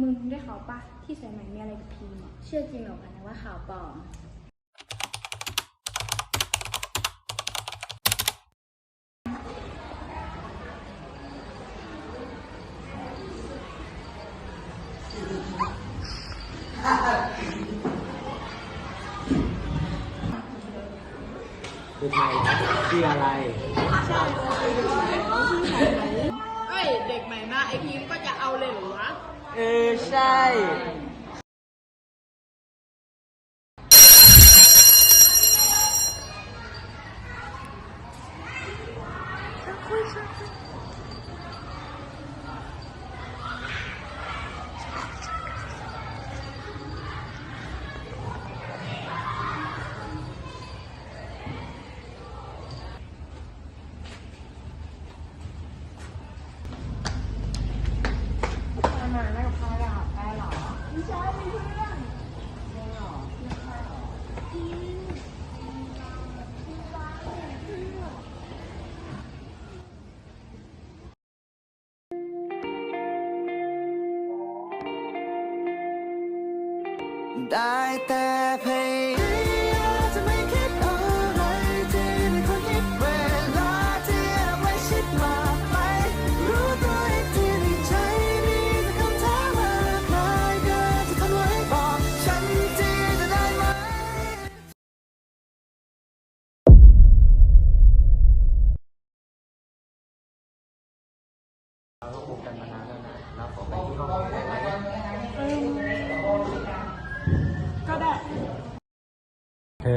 มึงได้ข่าวปะที่สายใหม่มีอะไรกับพีมอะเชื่อจริงเหรอคะนะว่าข่าวปลอม คือใครชื่ออะไร เอ้ย เด็กใหม่มาไอพีมก็ เออ ใช่ ได้แต่พยายาม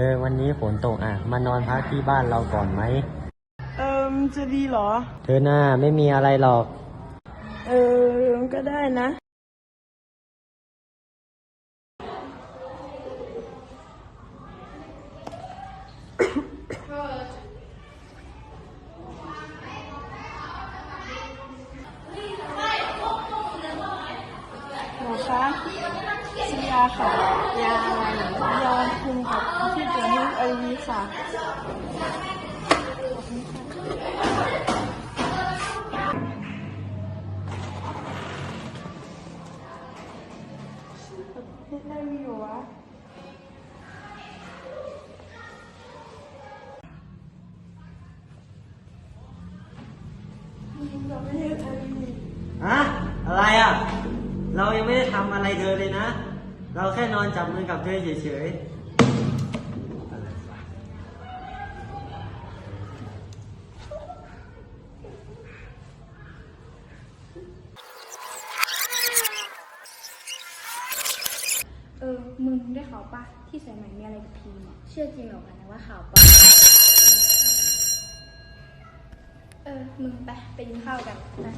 อวันนี้ฝนตกอะ มานอนพักที่บ้านเราก่อนไหม เอิมจะดีเหรอ เธอหน้าไม่มีอะไรหรอก เออก็ได้นะห มอคะซื้อยาค่ะยาอะไรยาคุมกับที่เกิดให้ไอวีค่ะได้มีอยู่วะฮะอะไรอะ เรายังไม่ได้ทำอะไรเธอเลยนะ เราแค่นอนจับมือกับเธอเฉยๆอะไรวะเออ มึงได้ข่าวปะที่สายใหม่มีอะไรกับพีมอะเชื่อจริงเหรอคะนะว่าข่าวปลอมเออ มึงไปไปกินข้าวกันนะ